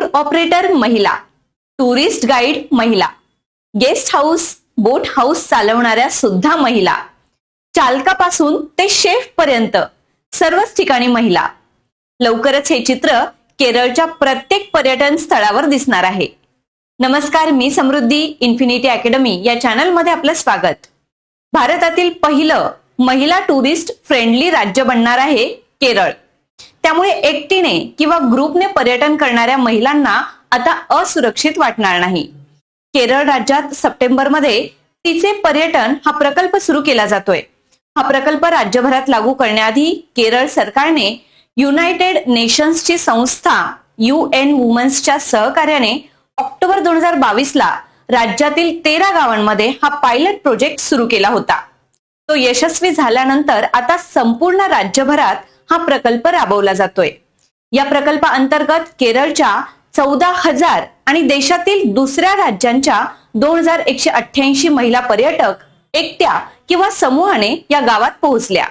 Tour operator महिला tourist guide महिला guest house boat house चालवणाऱ्या सुद्धा महिला चालकापासून ते शेफ पर्यंत सर्वच ठिकाणी महिला. लवकरच हे चित्र केरळच्या प्रत्येक पर्यटन स्थळावर दिसणार आहे. नमस्कार मी समृद्धी इन्फिनिटी अकॅडमी या चॅनलमध्ये आपलं स्वागत. भारतातील पहिलं महिला टुरिस्ट फ्रेंडली राज्य बनणार आहे केरळ. त्यामुळे एकटीने किंवा ग्रुपने पर्यटन करणाऱ्या महिलांना आता असुरक्षित वाटणार नाही. केरळ राज्यात सप्टेंबरमध्ये तिचे पर्यटन हा प्रकल्प सुरू केला जातोय. हा प्रकल्प राज्यभरात लागू करण्याआधी केरळ सरकारने युनायटेड नेशन्सची संस्था यू एन वुमन्सच्या सहकार्याने ऑक्टोबर दोन हजार बावीस ला राज्यातील तेरा गावांमध्ये हा पायलट प्रोजेक्ट सुरू केला होता. तो यशस्वी झाल्यानंतर आता संपूर्ण राज्यभरात हा प्रकल्प राबवला जातोय. या प्रकल्पाअंतर्गत केरळच्या चौदा हजार आणि देशातील दुसऱ्या राज्यांच्या दोन हजार एकशे अठ्ठ्याऐंशी महिला पर्यटक एकट्या किंवा समूहाने या गावात पोहोचल्या.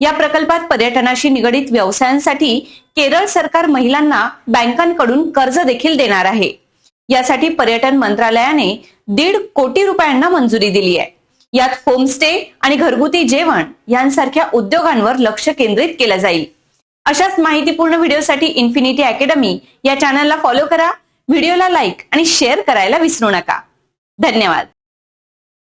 या प्रकल्पात पर्यटनाशी निगडित व्यवसायांसाठी केरळ सरकार महिलांना बँकांकडून कर्ज देखील देणार आहे. यासाठी पर्यटन मंत्रालयाने दीड कोटी रुपयांना मंजुरी दिली आहे. यात होमस्टे आणि घरगुती जेवण यांसारख्या उद्योगांवर लक्ष केंद्रित केलं जाईल. अशाच माहितीपूर्ण व्हिडिओसाठी इन्फिनिटी अकॅडमी या चॅनलला फॉलो करा. व्हिडिओला लाईक आणि शेअर करायला विसरू नका. धन्यवाद.